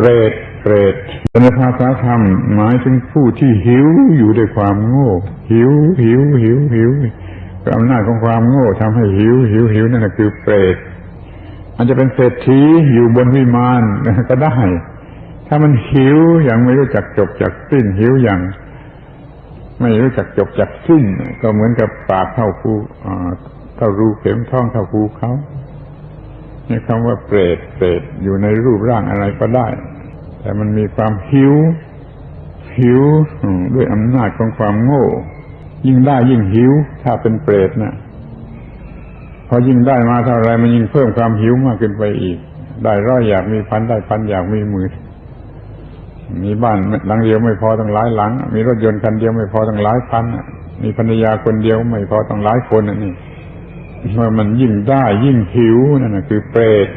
เปรตเปรตในภาษาธรรมหมายถึงผู้ที่หิวอยู่ด้วยความโง่ หิวหิวหิวหิวก็อำนาจของความโง่ทำให้หิวหิวหิวนั่นแหะคือเปรตอาจจะเป็นเศรษฐีอยู่บนวิมานก็ได้ ถ้ามันหิวอย่างไม่รู้จักจบจักสิ้นหิวอย่างไม่รู้จักจบจักสิ้น ก็เหมือนกับปากเท่าภูเท่ารูเข็มท้องเท่าภูเขา นี่คำว่าเปรตเปรตอยู่ในรูปร่างอะไรก็ได้ แต่มันมีความหิว หิวด้วยอำนาจของความโง่ ยิ่งได้ยิ่งหิว ถ้าเป็นเปรตนะพอยิ่งได้มาเท่าไรมันยิ่งเพิ่มความหิวมากขึ้นไปอีก ได้ร้อยอยากมีพันได้พันอยากมีหมื่นมีบ้านหลังเดียวไม่พอตั้งหลายหลัง มีรถยนต์คันเดียวไม่พอตั้งหลายพันมีภรรยาคนเดียวไม่พอตั้งหลายคนนี่ เมื่อมันยิ่งได้ยิ่งหิวนั่นนะคือเปรต